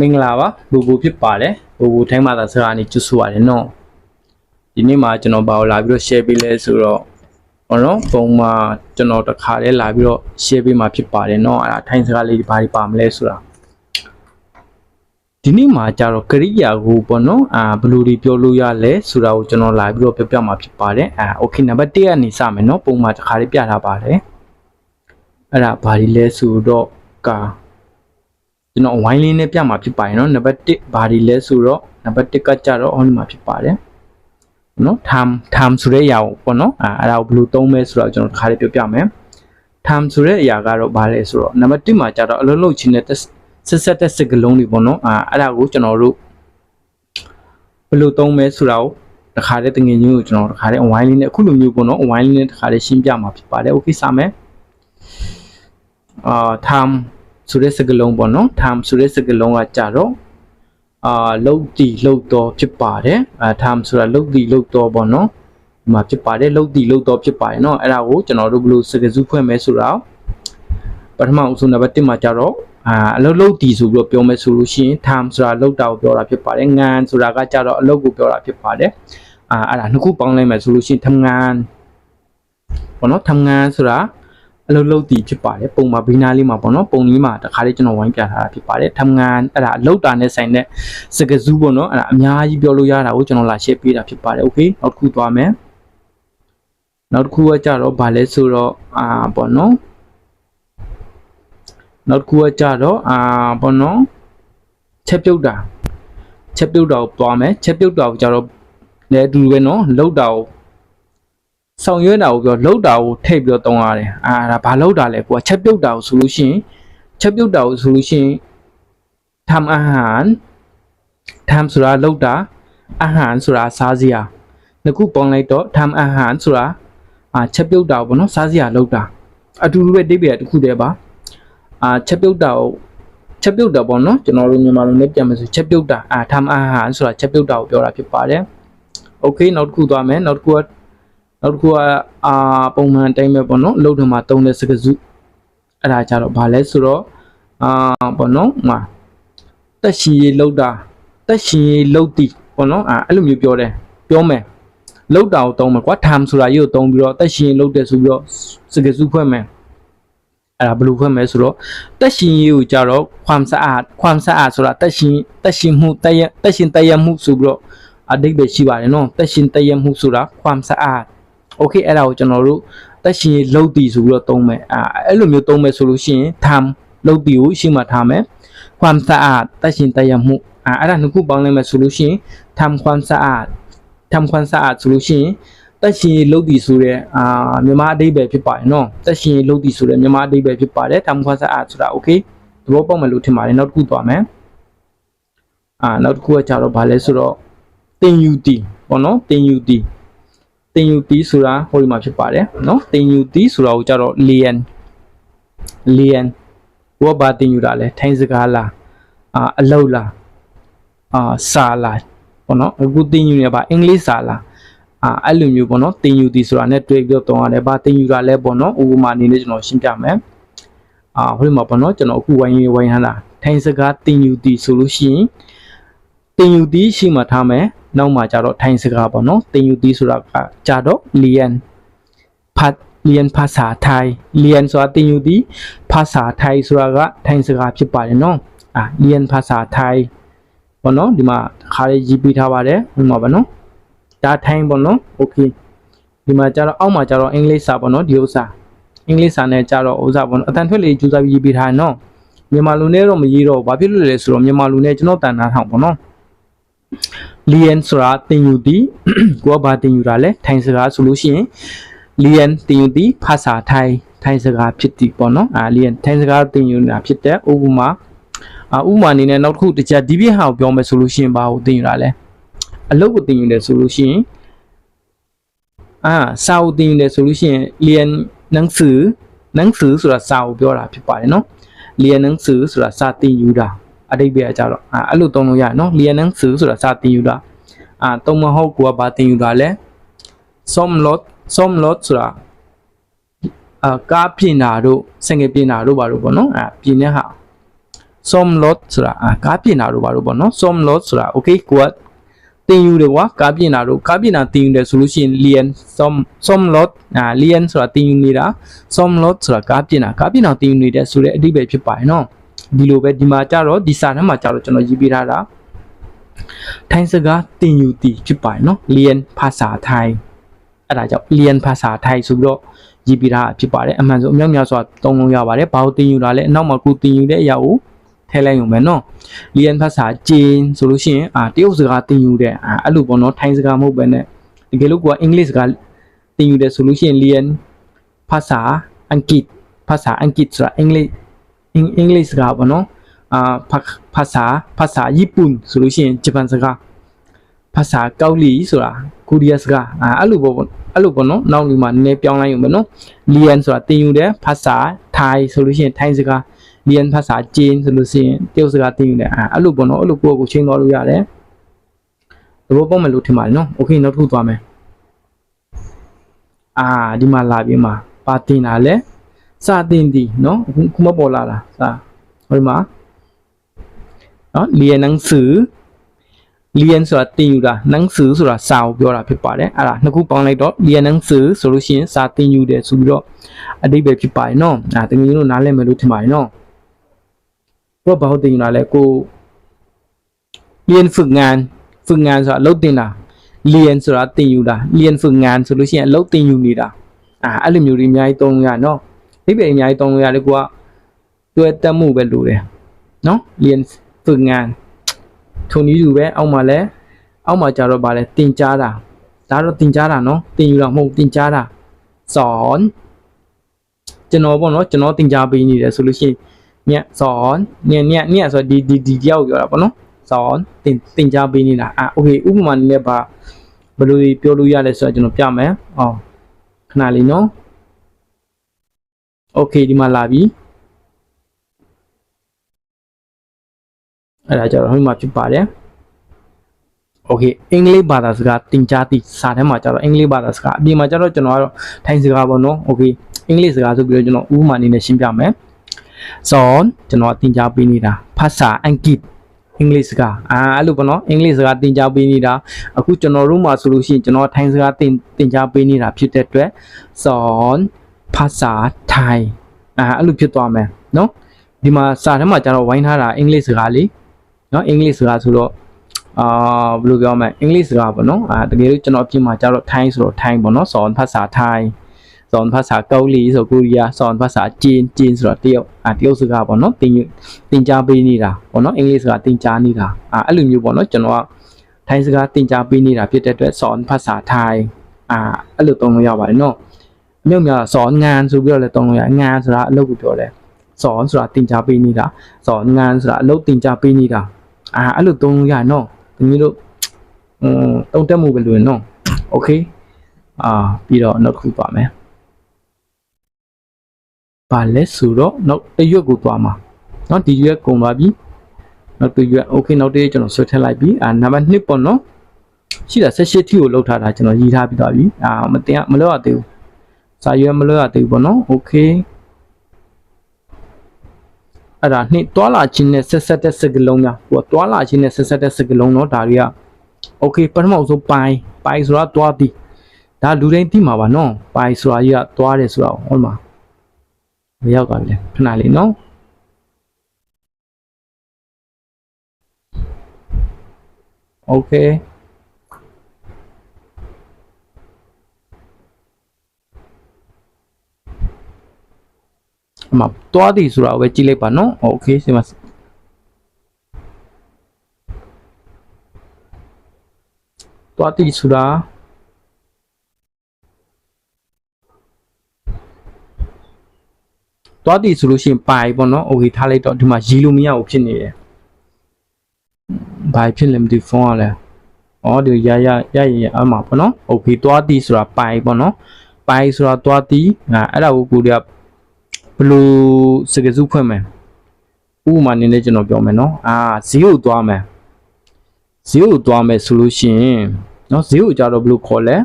မင်္ဂလာပါဘူဘူဖြစ်ပါတယ်ဘူဘူထိုင်းမှာသာစကားနေကျွတ်ဆိုရတယ်နော်ဒီနေ့မှာကျွန်တော်ဘာကိုလာပြီးတော့ share ပေးလဲဆိုတော့ဟောနော်ပုံမှာကျွန်တော်တစ်ခါတည်းလာပြီးတော့ share ပေးမှာဖြစ်ပါတယ်နော်အဲ့ဒါထိုင်းစကားလေးဘာတွေပါမလဲဆိုတာဒီနေ့မှာကြတော့ကရိယာကိုပေါ့နော်အာဘယ်လိုတွေပြောလို့ရလဲဆိုတာကိုကျွန်တော်လာပြီးတော့ပြောပြမှာဖြစ်ပါတယ်အာ okay နံပါတ်1ကနေစမယ်နော်ပုံမှာတစ်ခါတည်းပြထားပါတယ်အဲ့ဒါဘာတွေလဲဆိုတော့ကာ ကျွန်တော်ဝိုင်းလေးနဲ့ပြမှာဖြစ်ပါတယ်နော်နံပါတ်1ဘာတွေလဲဆိုတော့နံပါတ်1ကကြတော့ on မှာဖြစ်ပါတယ်နော် time time ဆိုတဲ့အရာကိုပေါ့နော်အဲအဲ့ဒါကိုဘယ်လိုသုံးမလဲဆိုတော့ကျွန်တော်တစ်ခါလေးပြောပြမယ် time ဆိုတဲ့အရာကတော့ဘာလဲဆိုတော့နံပါတ်1မှာကြတော့အလုံးလုံးချင်းတဲ့ဆက်ဆက်တဲ့စကလုံးတွေပေါ့နော်အဲအဲ့ဒါကိုကျွန်တော်တို့ဘယ်လိုသုံးမလဲဆိုတာကိုတခါတည်းတငငချင်းကိုကျွန်တော်တခါတည်း online လေးနဲ့အခုလိုမျိုးပေါ့နော် online လေးနဲ့တခါတည်းရှင်းပြမှာဖြစ်ပါတယ် okay စမယ်အာ time ဆိုတဲ့စကားလုံးပေါ့နော် time ဆိုတဲ့စကားလုံးကကြတော့အာလုတ်တီလုတ်တော်ဖြစ်ပါတယ်အာ time ဆိုတာလုတ်တီလုတ်တော်ပေါ့နော်ဒီမှာဖြစ်ပါတယ်လုတ်တီလုတ်တော်ဖြစ်ပါတယ်เนาะအဲ့ဒါကိုကျွန်တော်တို့ဘယ်လိုစကားစုဖွဲ့မဲဆိုတာပထမအဆုံးနံပါတ်1မှာကြတော့အာအလုတ်လုတ်တီဆိုပြီးတော့ပြောမယ်ဆိုလို့ရှိရင် time ဆိုတာလုတ်တာကိုပြောတာဖြစ်ပါတယ်ငန်ဆိုတာကကြတော့အလုတ်ကိုပြောတာဖြစ်ပါတယ်အာအဲ့ဒါနှစ်ခုပေါင်းလိုက်မယ်ဆိုလို့ရှိရင်ทำงานပေါ့နော်ทำงานဆိုတာ အလုပ်လုပ်တည်ဖြစ်ပါတယ်ပုံမှာဘီနာလေးမှာပေါ့နော်ပုံလေးမှာတခါလေးကျွန်တော်ဝိုင်းပြထားတာဖြစ်ပါတယ်ทำงานအဲ့ဒါအလုပ်တာနဲ့ဆိုင်တဲ့စကားစုပေါ့နော်အဲ့ဒါအများကြီးပြောလို့ရတာကိုကျွန်တော်လာ share ပေးတာဖြစ်ပါတယ်โอเคနောက်တစ်ခုသွားမယ်နောက်တစ်ခုကကြတော့ဗာလဲဆိုတော့အာပေါ့နော်နောက်တစ်ခုကကြတော့အာပေါ့နော်ချက်ပြုတ်တာချက်ပြုတ်တာကိုသွားမယ်ချက်ပြုတ်တာကိုကြတော့လည်းအတူတူပဲနော်လောက်တာကို ဆောင်ရွက်တာကိုပြောလောက်တာကိုထိတ်ပြီးတော့တုံးရတယ်အာဒါဘာလောက်တာလဲကိုကချက်ပြုတ်တာကိုဆိုလို့ရှိရင်ချက်ပြုတ်တာကိုဆိုလို့ရှိရင်ทำอาหารทำဆိုတာလောက်တာอาหารဆိုတာစားစရာနှစ်ခုပေါင်းလိုက်တော့ทำอาหารဆိုတာအာချက်ပြုတ်တာပေါ့နော်စားစရာလောက်တာအတူတူပဲတိပ္ပယ်တစ်ခုတည်းပါအာချက်ပြုတ်တာကိုချက်ပြုတ်တာပေါ့နော်ကျွန်တော်တို့မြန်မာလိုနဲ့ပြန်မယ်ဆိုချက်ပြုတ်တာအာทำอาหารဆိုတာချက်ပြုတ်တာကိုပြောတာဖြစ်ပါတယ်โอเคနောက်တစ်ခုသွားမယ်နောက်တစ်ခုက နောက်တစ်ခုကအာပုံမှန်တိုင်းပဲပေါ့နော်အလုပ်ထံမှာတုံးတဲ့စကားစုအဲ့ဒါကြတော့ဘာလဲဆိုတော့အာပေါ့နော်ဟိုတက်ရှင်ရေလောက်တာတက်ရှင်ရေလောက်တီပေါ့နော်အာအဲ့လိုမျိုးပြောတယ်ပြောမယ်လောက်တာကိုတုံးမယ်ကွာ time ဆိုတာရေကိုတုံးပြီးတော့တက်ရှင်ရေလောက်တယ်ဆိုပြီးတော့စကားစုဖွဲ့မယ်အဲ့ဒါဘယ်လိုဖွဲ့မလဲဆိုတော့တက်ရှင်ရေးကိုကြတော့ခွမ်ဆာအာခွမ်ဆာအာဆိုတာတက်ရှင်တက်ရှင်မှုတက်ရတက်ရှင်တက်ရမှုဆိုပြီးတော့အဓိပ္ပာယ်ရှိပါတယ်နော်တက်ရှင်တက်ရမှုဆိုတာခွမ်ဆာအာ โอเคအဲ့ဒါကိုကျွန်တော်တို့တက်ရှင်ရေးလောက်တီဆိုပြီးတော့သုံးမယ်အာအဲ့လိုမျိုးသုံးမယ်ဆိုလို့ရှိရင် time လောက်တီကိုရှိမှထားမယ်ความสะอาดတက်ရှင်တက်ရမှုအာအဲ့ဒါနှစ်ခုပေါင်းလိုက်မယ်ဆိုလို့ရှိရင်ทำความสะอาดทำความสะอาดဆိုလို့ရှိရင်တက်ရှင်ရေးလုပ်တည်ဆိုတဲ့အာမြန်မာအဓိပ္ပာယ်ဖြစ်ပါတယ်နော်တက်ရှင်ရေးလုပ်တည်ဆိုတဲ့မြန်မာအဓိပ္ပာယ်ဖြစ်ပါတယ်ทำความสะอาดဆိုတာโอเคသဘောပေါက်မယ်လို့ထင်ပါတယ်နောက်တစ်ခုသွားမယ်အာနောက်တစ်ခုကကြတော့ဗာလဲဆိုတော့တင်ယူတီပေါ့နော်တင်ယူ တီတင်ယူတီဆိုတာဟိုဒီမှာဖြစ်ပါတယ်နော်တင်ယူတီဆိုတာကိုကြတော့ lien lien ဘောဘာတင်ယူတာလဲထိုင်းစကားလားအာအလောက်လားအာစာလားပေါ့နော်အခုတင်ယူနေပါအင်္ဂလိပ်စာလားအာအဲ့လိုမျိုးပေါ့နော်တင်ယူသည်ဆိုတာ ਨੇ တွေ့ပြီးတော့တောင်းရတယ်ဗာတင်ယူတာလဲပေါ့နော်ဥပမာအနေနဲ့ကျွန်တော်ရှင်းပြမယ်အာဟိုမှာပေါ့နော်ကျွန်တော်အခုဝိုင်းဝိုင်းဟန်တာထိုင်းစကားတင်ယူသည်ဆိုလို့ရှိရင်တင်ယူသည်ရှိမှထားမယ် နောက်မှကြတော့ထိုင်းစကားပေါ့နော်တင်ယူသည်ဆိုတာကကြတော့ lien ဖတ် lien ภาษาไทย lien ဆိုတာတင်ယူသည်ภาษาไทยဆိုတာကထိုင်းစကားဖြစ်ပါတယ်နော်အာ lien ภาษาไทยပေါ့နော်ဒီမှာခါလေးရေးပေးထားပါတယ်ဟိုမှာပါနော်ဒါထိုင်းပေါ့နော်โอเคဒီမှာကျတော့အောက်မှာကျတော့အင်္ဂလိပ်စာပေါ့နော်ဒီဥစ္စာအင်္ဂလိပ်စာနဲ့ကျတော့ဥစ္စာပေါ့နော်အတန်ထွက်လေးကြိုးစားပြီးရေးပေးထားတယ်နော်မြန်မာလူနဲ့တော့မရေးတော့ဘာဖြစ်လို့လဲဆိုတော့မြန်မာလူနဲ့ကျွန်တော်တန်တာထောင်ပေါ့နော် lien ဆိုတာတင်ယူသည်ကိုကဘာတင်ယူတာလဲထိုင်စကားဆိုလို့ရှိရင် lien တင်ယူသည်ဖာစာထိုင်ထိုင်စကားဖြစ်သည်ပေါ့နော်အာ lien ထိုင်စကားတင်ယူတာဖြစ်တဲ့ဥပမာအာဥပမာအနေနဲ့နောက်တစ်ခုတစ်ချက်ဒီပြဟာကိုပြောမယ်ဆိုလို့ရှိရင်ဘာကိုတင်ယူတာလဲအလုပ်ကိုတင်ယူတယ်ဆိုလို့ရှိရင်အာစာကိုတင်ယူတယ်ဆိုလို့ရှိရင် lien နှန်းစုနှန်းစုဆိုတာစာကိုပြောတာဖြစ်ပါတယ်နော် lien နှန်းစုဆိုတာစာတင်ယူတာ အတိတ်ပဲအကြတော့အာအဲ့လိုသုံးလို့ရတယ်နော် learning ဆိုတာစာသင်ယူတာအာတုံမဟုတ်ကိုကဘာသင်ယူတာလဲ som lot som lot ဆိုတာအာကားပြင်တာတို့စင်ငယ်ပြင်တာတို့ဘာလို့ပေါ့နော်အာပြင်တဲ့ဟာ som lot ဆိုတာအာကားပြင်တာတို့ဘာလို့ပေါ့နော် som lot ဆိုတာ okay ကိုကသင်ယူတယ်ကွာကားပြင်တာတို့ကားပြင်တာသင်ယူတယ်ဆိုလို့ရှိရင် lian som som lot အာ lian ဆိုတာသင်ယူနေတာ som lot ဆိုတာကားပြင်တာကားပြင်တာသင်ယူနေတဲ့ဆိုတဲ့အဓိပ္ပာယ်ဖြစ်ပါတယ်နော် ဒီလိုပဲဒီမှာကြတော့ဒီစာထဲမှာကြတော့ကျွန်တော်ရေးပေးထားတာထိုင်းစကားတင်ယူတည်ဖြစ်ပါတယ်နော် lien ภาษาไทยအဲ့ဒါကြောင့် lien ภาษาไทยဆိုပြီးတော့ရေးပေးထားတာဖြစ်ပါတယ်အမှန်ဆိုအမြောက်များစွာသုံးလို့ရပါတယ်ဘာလို့တင်ယူတာလဲအနောက်မှာကိုတင်ယူတဲ့အရာကိုထည့်လိုက်ရုံပဲနော် လီယန်ภาษาจีนဆိုလို့ရှိရင်အာတရုတ်စကားသင်ယူတဲ့အာအဲ့လိုပေါ့နော်ထိုင်းစကားမဟုတ်ပဲနဲ့တကယ်လို့ကိုကအင်္ဂလိပ်စကားသင်ယူတယ်ဆိုလို့ရှိရင်လီယန်ภาษาอังกฤษภาษาอังกฤษဆိုတာအင်္ဂလိပ် အင်အင်္ဂလိပ်စကားပေါ့နော်အာภาภาษาภาษาญี่ปุ่นဆိုလို့ရှိရင်ဂျပန်စကားภาษาเกาหลีဆိုတာကိုရီးယားစကားအာအဲ့လိုပေါ့အဲ့လိုပေါ့နော်နောက်ဒီမှာနည်းနည်းပြောင်းလိုက်ရုံပဲနော်လီယန်ဆိုတာသင်ယူတဲ့ภาษาไทยဆိုလို့ရှိရင်ထိုင်းစကား เรียนภาษาจีนဆိုလို့ရှိရင်တရုတ်စကားသိနေတယ်အဲအဲ့လိုပေါ့နော်အဲ့လိုကိုယ့်ကိုချင်းသွားလို့ရတယ်သဘောပေါက်မယ်လို့ထင်ပါတယ်နော်โอเคနောက်တစ်ခုသွားမယ်အာဒီမှာလာပြီးမှာပါတင်တာလဲ စာတင်သည်နော်အခုခုမပေါ်လာတာစာဟိုဒီမှာနော်เรียนหนังสือเรียนဆိုတာတင်ယူတာหนังสือဆိုတာစာကိုပြောတာဖြစ်ပါတယ်အဲ့ဒါနှစ်ခုပေါင်းလိုက်တော့เรียนหนังสือဆိုလို့ရှိရင်စာတင်ယူတယ်ဆိုပြီးတော့အတိတ်ပဲဖြစ်ပါတယ်နော်အဲတကယ်လို့နားလည်မယ်လို့ထင်ပါတယ်နော် ကိုဘာဟုတ်တင်ယူလာလဲကိုเรียนฝึกงานฝึกงานဆိုတာအလုပ်တင်တာเรียนဆိုတာတင်ယူတာเรียนฝึกงานဆိုလို့ရှိရင်အလုပ်တင်ယူနေတာအာအဲ့လိုမျိုးတွေအများကြီးသုံးလို့ရနော် ဒီပဲအများကြီးသုံးလို့ရတယ်ကိုကတွဲတက်မှုပဲလို့တယ်နော်เรียนฝึกงานထုံနည်းတူပဲအောက်မှာလဲအောက်မှာကြတော့ဗာလဲတင်ကြားတာဒါတော့တင်ကြားတာနော်တင်ယူတာမဟုတ်တင်ကြားတာสอนကျွန်တော်ပေါ့နော်ကျွန်တော်တင်ကြားပေးနေတယ်ဆိုလို့ရှိရင် เนี่ยสอนเนี่ยเนี่ยเนี่ยဆိုဒီဒီဒီတယောက်ပြောတာပေါ့နော်สอนတင်တင်ကြားပေးနေတာอ่ะโอเคဥပမာနည်းနဲ့ပါဘယ်လိုပြောလို့ရလဲဆိုတော့ကျွန်တော်ပြမယ်။အော်ခဏလေးနော်။ okay ဒီမှာလာပြီအဲ့ဒါကြတော့ဟိုမှာဖြစ်ပါတယ် okay အင်္ဂလိပ်ဘာသာစကားသင်ကြားသည့်စာထဲမှာကြတော့အင်္ဂလိပ်ဘာသာစကားအပြင်မှာကြတော့ကျွန်တော်ကတော့ထိုင်းစကားပေါ့နော် okay အင်္ဂလိပ်စကားဆိုပြီးတော့ကျွန်တော်ဥပမာအနေနဲ့ရှင်းပြမယ်ဆိုကျွန်တော်သင်ကြားပေးနေတာဖတ်စာအင်္ဂလိပ်အင်္ဂလိပ်စကားအာအဲ့လိုပေါ့နော်အင်္ဂလိပ်စကားသင်ကြားပေးနေတာအခုကျွန်တော်တို့မှာဆိုလို့ရှိရင်ကျွန်တော်ထိုင်းစကားသင်သင်ကြားပေးနေတာဖြစ်တဲ့အတွက် son ภาษาไทยအာအဲ့လိုဖြစ်သွားမယ်နော်ဒီမှာစာထဲမှာကျတော့ဝိုင်းထားတာအင်္ဂလိပ်စကားလေးနော်အင်္ဂလိပ်စကားဆိုတော့အာဘယ်လိုပြောမလဲအင်္ဂလိပ်စကားပေါ့နော်အာတကယ်လို့ကျွန်တော်အပြင်မှာကျတော့ထိုင်းဆိုတော့ထိုင်းပေါ့နော်สอนภาษาไทยสอนภาษาเกาหลีဆိုကိုရီးယားสอนภาษาจีนจีนဆိုတော့တရုတ်အာတရုတ်စကားပေါ့နော်သင်ယူသင်ကြားပေးနေတာပေါ့နော်အင်္ဂလိပ်စကားသင်ကြားနေတာအာအဲ့လိုမျိုးပေါ့နော်ကျွန်တော်ကထိုင်းစကားသင်ကြားပေးနေတာဖြစ်တဲ့အတွက်สอนภาษาไทยအာအဲ့လိုသုံးလို့ရပါတယ်နော် အမြုပ်များสอนงานဆိုပြီးတော့လည်းသုံးလို့รงานဆိုတာအလုပ်ကိုပြောတယ်สอนဆိုတာသင်ကြားပေးနေတာสอนงานဆိုတာအလုပ်သင်ကြားပေးနေတာအာအဲ့လိုသုံးလို့ရနော်တမီးတို့อืมတုံးတက်မှုပဲလို့ရနော်โอเคအာပြီးတော့နောက်တစ်ခုပါမယ်ပါလဲဆိုတော့နောက်တစ်ရွက်ကိုသွားမှာเนาะဒီရွက်ကုန်သွားပြီနောက်တစ်ရွက်โอเคနောက်တစ်ရွက်ကျွန်တော်ဆွဲထည့်လိုက်ပြီအာနံပါတ်2ပေါ့နော်ရှိတာ18ထိကိုလောက်ထားတာကျွန်တော်ရေးထားပြီးသွားပြီအာမတင်မလောက်ရသေးဘူး စာရွက်မလောက်ရသေးဘူးပေါ့နော်โอเคအဲ့ဒါနှစ်တွာလာချင်းနဲ့ဆက်ဆက်တဲ့စကလုံးများဟိုတွာလာချင်းနဲ့ဆက်ဆက်တဲ့စကလုံးเนาะဒါတွေကโอเคပထမဆုံးပိုင်ပိုင်ဆိုတာတွားသည်ဒါလူတိုင်းသိမှာပါเนาะပိုင်ဆိုတာကြီးကတွားတယ်ဆိုတာဟုတ်မှာမရောက်ပါဘူးလေခဏလေးနော်โอเค အမတွားသည်ဆိုတာကိုပဲကြည့်လိုက်ပါနော်โอเคစီမတွားသည်ဆိုတာ သွားတည်ဆိုလို့ရှိရင်ပိုင်ပေါ့နော်โอเคထားလိုက်တော့ဒီမှာရီလို့မရဘူးဖြစ်နေတယ်ဘာဖြစ်လဲမသိဖုန်းကလည်းဩဒီရရရရအမှာပေါ့နော်โอเคသွားတည်ဆိုတာပိုင်ပေါ့နော်ပိုင်ဆိုတာသွားတည်ငါအဲ့ဒါကိုကိုတွေက ဘလို့စကစုဖွင့်မယ်ဥပမာနည်းနည်းကျွန်တော်ပြောမယ်နော်အာဇီးကိုသွားမယ်ဇီးကိုသွားမယ်ဆိုလို့ရှိရင်နော်ဇီးကိုကြတော့ဘလို့ခေါ်လဲ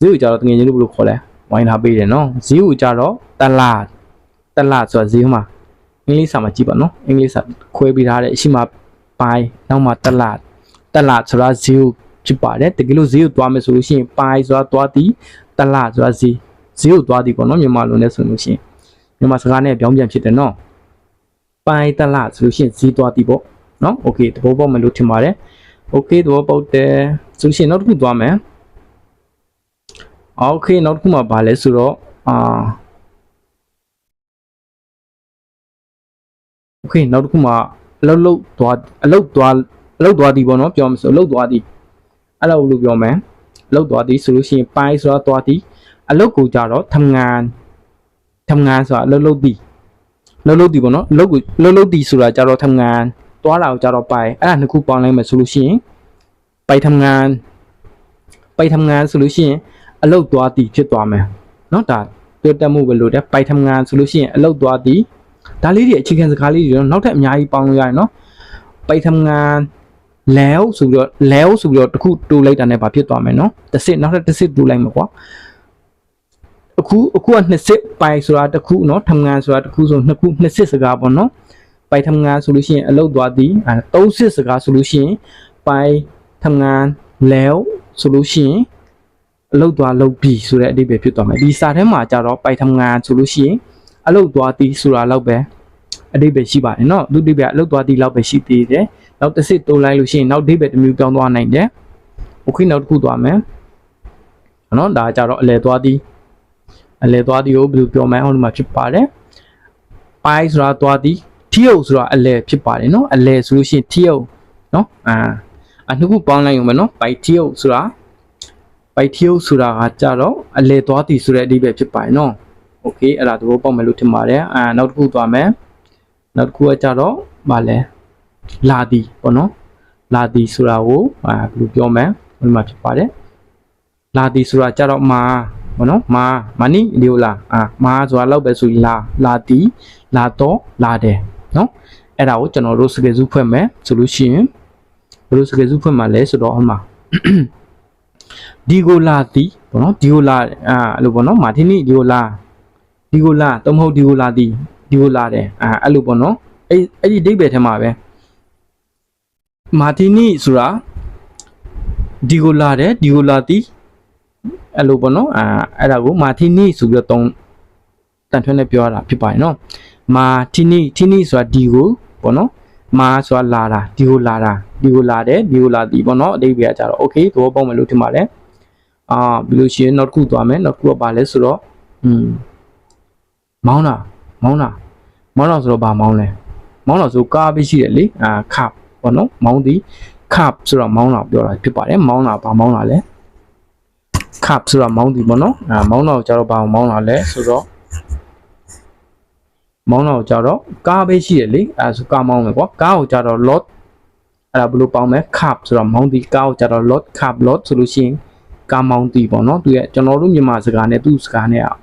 ဇီးကိုကြတော့တကယ်ကြီးလို့ဘလို့ခေါ်လဲဝိုင်းထားပေးတယ်နော်ဇီးကိုကြတော့တလားတလဆိုတော့ဈေးမှာအင်္ဂလိပ်စာမှာကြည့်ပါနော်အင်္ဂလိပ်စာခွဲပေးထားတဲ့အရှိမပိုင်းနောက်မှာတလတလဆိုတာ0ဖြစ်ပါတယ်တကယ်လို့0သွားမယ်ဆိုလို့ရှိရင်ပိုင်းဆိုတာသွားသည်တလဆိုတာ0 0သွားသည်ပေါ့နော်မြန်မာလိုနဲ့ဆိုလို့ရှိရင် မြန်မာစကားနဲ့ပြောင်းပြန်ဖြစ်တယ်နော်ပိုင်းတလဆိုလို့ရှိရင်0သွားသည်ပေါ့နော်โอเคသဘောပေါက်မယ်လို့ထင်ပါတယ်โอเคသဘောပေါက်တယ်ဆိုလို့ရှိရင်နောက်တစ်ခုသွားမယ်โอเคနောက်တစ်ခုမှာဗာလဲဆိုတော့အာโอเคနောက်တစ်ခုမှာအလုတ်လုတ်သွားအလုတ်သွားအလုတ်သွားသည်ပေါ့နော်ပြောမယ်ဆိုအလုတ်သွားသည်အဲ့လိုလို့ပြောမယ်အလုတ်သွားသည်ဆိုလို့ရှိရင်ပိုင်းဆိုတာသွားသည်အလုတ်ကိုကြတော့ทำงาน ทำงานဆိုတာအလုတ်လုတ်သည်လုတ်လုတ်သည်ပေါ့နော်အလုတ်ကိုလုတ်လုတ်သည်ဆိုတာကြတော့ทำงานသွားတာကိုကြတော့ပိုင်အဲ့ဒါနှစ်ခုပေါင်းလိုက်မယ်ဆိုလို့ရှိရင်ไปทำงานไปทำงานဆိုလို့ရှိရင်အလုတ်သွားသည်ဖြစ်သွားမယ်เนาะဒါတွေ့တက်မှုပဲလို့တဲ့ไปทำงานဆိုလို့ရှိရင်အလုတ်သွားသည်ဒါလေးတွေအခြေခံစကားလေးတွေတော့နောက်ထပ်အများကြီးပေါင်းလို့ရတယ်เนาะไปทำงานแล้วဆိုပြီးတော့แล้วဆိုပြီးတော့တစ်ခုတိုးလိုက်တာနဲ့ဘာဖြစ်သွားမယ်เนาะတစ်စစ်နောက်ထပ်တစ်စစ်တိုးလိုက်မှာကွာ အခုအခုကနှစ်စစ်ပိုင်ဆိုတာတစ်ခုเนาะทำงานဆိုတာတစ်ခုဆိုနှစ်ခုနှစ်စစ်စကားပေါ့เนาะไปทำงานဆိုလို့ရှိရင်အလုပ်သွားသည်အဲသုံးစစ်စကားဆိုလို့ရှိရင်ไปทำงานแล้วဆိုလို့ရှိရင်အလုပ်သွားလုပ်ပြီဆိုတဲ့အဓိပ္ပာယ်ဖြစ်သွားမယ်ဒီစာထဲမှာကြတော့ไปทำงานဆိုလို့ရှိရင်အလုပ်သွားသည်ဆိုတာလောက်ပဲအဓိပ္ပာယ်ရှိပါတယ်เนาะသူအဓိပ္ပာယ်အလုပ်သွားသည်လောက်ပဲရှိသေးတယ်နောက်တစ်စစ်တိုးလိုက်လို့ရှိရင်နောက်အဓိပ္ပာယ်တစ်မျိုးပြောင်းသွားနိုင်တယ်โอเคနောက်တစ်ခုသွားမယ်เนาะဒါကြတော့အလဲသွားသည် အလဲသွားသည်ကိုဘယ်လိုပြောမလဲဟိုဒီမှာဖြစ်ပါတယ်ပိုင်းဆိုတာသွားသည်ထီယုတ်ဆိုတာအလဲဖြစ်ပါတယ်เนาะအလဲဆိုလို့ရှိရင်ထီယုတ်เนาะအာအနှစ်ခုပေါင်းလိုက်အောင်မယ်เนาะပိုက်ထီယုတ်ဆိုတာပိုက်ထီယုတ်ဆိုတာကကြတော့အလဲသွားသည်ဆိုတဲ့အဓိပ္ပာယ်ဖြစ်ပါတယ်เนาะโอเคအဲ့ဒါသဘောပေါက်မယ်လို့ထင်ပါတယ်အာနောက်တစ်ခုသွားမယ်နောက်တစ်ခုကကြတော့ဗာလဲလာသည်ပေါ့နော်လာသည်ဆိုတာကိုအာဘယ်လိုပြောမလဲဒီမှာဖြစ်ပါတယ်လာသည်ဆိုတာကြတော့မာ ပေါ့နော်မာမာနီဒီလိုလားအာမာဆိုတာလောက်ပဲဆိုရင်လာလာသည်လာတော့လာတယ်နော်အဲ့ဒါကိုကျွန်တော်တို့စကေစုဖွဲ့မယ်ဆိုလို့ရှိရင်ဘယ်လိုစကေစုဖွဲ့မှာလဲဆိုတော့ဟိုမှာဒီကိုလာသည်ပေါ့နော်ဒီကိုလာအာအဲ့လိုပေါ့နော်မာတီနီဒီကိုလာဒီကိုလာတော့မဟုတ်ဒီကိုလာသည်ဒီကိုလာတယ်အာအဲ့လိုပေါ့နော်အဲ့အဲ့ဒီဒိတ်ပဲထဲမှာပဲမာတီနီဆိုတာဒီကိုလာတယ်ဒီကိုလာသည် အဲ့လိုပေါ့နော်အာအဲ့ဒါကိုမာတီနီဆိုပြီးတော့တုံးတန်ထွန်းနဲ့ပြောတာဖြစ်ပါတယ်နော်မာတီနီတီနီဆိုတာဒီကိုပေါ့နော်မာဆိုတာလာတာဒီကိုလာတာဒီကိုလာတယ်ဒီကိုလာဒီပေါ့နော်အတိတ်ပြကြတော့ okay သဘောပေါက်မယ်လို့ထင်ပါတယ်အာဘီလို့ရှိရင်နောက်တစ်ခုသွားမယ်နောက်တစ်ခုကပါလဲဆိုတော့อืมမောင်းတာမောင်းတာမောင်းတော့ဆိုတော့ဘာမောင်းလဲမောင်းတော့ဆိုကားပဲရှိတယ်လေအာခပ်ပေါ့နော်မောင်းသည်ခပ်ဆိုတော့မောင်းတာပြောတာဖြစ်ပါတယ်မောင်းတာဘာမောင်းတာလဲ ခပ်ဆိုတော့မောင်းသည်ပေါ့နော်အာမောင်းတာကိုကျတော့ဘာမောင်းတာလဲဆိုတော့မောင်းတာကိုကျတော့ကားပဲရှိတယ်လေအဲဆိုကားမောင်းမယ်ကွာကားကိုကျတော့ lot အဲ့ဒါဘယ်လိုပေါင်းမလဲ cup ဆိုတော့မောင်းတီကားကိုကျတော့ lot cup lot ဆိုလို့ရှိရင်ကားမောင်းတီပေါ့နော်သူရဲ့ကျွန်တော်တို့မြန်မာစကားနဲ့သူ့စကားနဲ့อ่ะ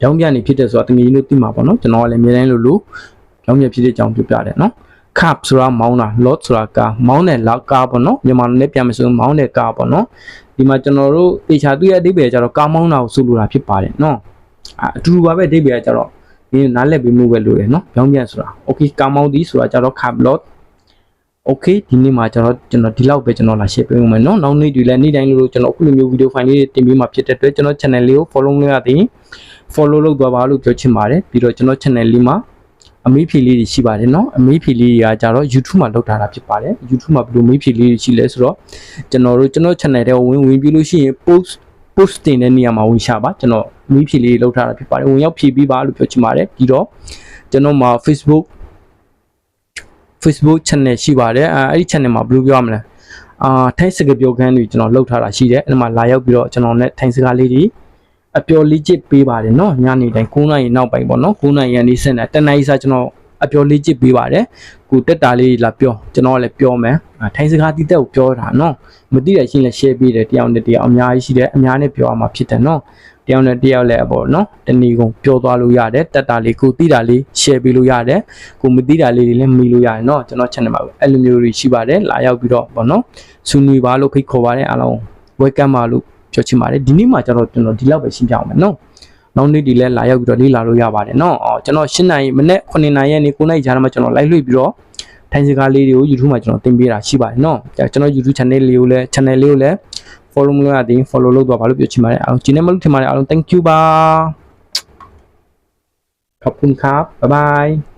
ကြောင်းပြနေဖြစ်တယ်ဆိုတော့တကယ်လို့သိမှာပေါ့နော်ကျွန်တော်ကလည်းအများတိုင်းလို့လို့ကြောင်းပြဖြစ်တဲ့အကြောင်းပြောပြတယ်နော် cup ဆိုတာမောင်းတာ lot ဆိုတာကားမောင်းတဲ့လောက်ကားပေါ့နော်မြန်မာလိုနဲ့ပြန်မဆိုမောင်းတဲ့ကားပေါ့နော်ဒီမှာကျွန်တော်တို့တေချာသူ့ရဲ့အဓိပ္ပာယ်ကျတော့ကားမောင်းတာကိုဆိုလိုတာဖြစ်ပါတယ်နော်အတူတူပါပဲအဓိပ္ပာယ်ကျတော့ဒီနားလည်ပြီးမှုပဲလို့ရတယ်နော်ပြောင်းပြန်ဆိုတာ okay ကားမောင်းသည်ဆိုတာကျတော့ cup lot okay ဒီနေ့မှာကျွန်တော်ကျွန်တော်ဒီလောက်ပဲကျွန်တော်လာ share ပေးဦးမယ်နော်နောက်နေ့တွေလည်းနေ့တိုင်းလိုကျွန်တော်အခုလိုမျိုး video file လေးတွေတင်ပေးမှာဖြစ်တဲ့အတွက်ကျွန်တော် channel လေးကို follow လုပ်ရသည် follow လုပ်သွားပါလို့ပြောချင်ပါတယ်ပြီးတော့ကျွန်တော် channel လေးမှာ အမေးဖြေလေးတွေရှိပါတယ်เนาะအမေးဖြေလေးတွေကကြတော့ YouTube မှာလုပ်ထားတာဖြစ်ပါတယ် YouTube မှာဘယ်လိုမေးဖြေလေးတွေရှိလဲဆိုတော့ကျွန်တော်တို့ကျွန်တော် channel ထဲဝင်ဝင်ပြီးလို့ရှိရင် post post တင်တဲ့နေရာမှာဝင်ရှာပါကျွန်တော်အမေးဖြေလေးတွေလုပ်ထားတာဖြစ်ပါတယ်ဝင်ရောက်ဖြေပြီးပါလို့ပြောချင်ပါတယ်ပြီးတော့ကျွန်တော်မှာ Facebook Facebook channel ရှိပါတယ်အဲအဲ့ဒီ channel မှာဘယ်လိုပြောရမလဲအာထိုင်းစကားပြောခန်းတွေကျွန်တော်လုပ်ထားတာရှိတယ်အဲ့ဒီမှာလာရောက်ပြီးတော့ကျွန်တော်နဲ့ထိုင်းစကားလေးတွေ အပျော်လေးချစ်ပေးပါတယ်เนาะညနေတိုင်း9နာရီနောက်ပိုင်းပေါ့เนาะ9နာရီရန်ဒီစင်တယ်တနင်္လာရီစားကျွန်တော်အပျော်လေးချစ်ပေးပါတယ်ကိုတက်တာလေးလာပြောကျွန်တော်ကလည်းပြောမယ်အာထိုင်းစကားတီးတက်ကိုပြောတာเนาะမသိတဲ့ရှင်းလဲ share ပေးတယ်တယောက်နဲ့တယောက်အများကြီးရှိတယ်အများနဲ့ပြောရမှာဖြစ်တယ်เนาะတယောက်နဲ့တယောက်လည်းအပေါ်เนาะတဏီကုံပြောသွားလို့ရတယ်တက်တာလေးကိုသိတာလေး share ပေးလို့ရတယ်ကိုမသိတာလေးတွေလည်းမေးလို့ရတယ်เนาะကျွန်တော် channel မှာအဲ့လိုမျိုးတွေရှိပါတယ်လာရောက်ပြီးတော့ပေါ့เนาะဆွေးနွေးပါလို့ဖိတ်ခေါ်ပါတယ်အားလုံး welcome ပါလို့ ပြောချင်ပါတယ်ဒီနေ့မှာကျတော့ကျွန်တော်ဒီလောက်ပဲရှင်းပြအောင်မယ်เนาะ နောက်နေ့ဒီလဲလာရောက်ပြီးတော့လေ့လာလို့ရပါတယ်เนาะအော်ကျွန်တော်၈နိုင်မနေ့9နိုင်ရက်နေ့9နိုင်ကြားထဲမှာကျွန်တော် live လွှင့်ပြီးတော့ထိုင်စကားလေးတွေကို YouTube မှာကျွန်တော်သင်ပေးတာရှိပါတယ်เนาะကျွန်တော် YouTube channel လေးကိုလည်း channel လေးကိုလည်း follow မလုပ်ရသေးရင် follow လုပ်တော့ဘာလို့ပြောချင်ပါတယ်အားလုံးကျင်းနေမလို့ထင်ပါတယ်အားလုံး thank you ပါขอบคุณครับบ๊ายบาย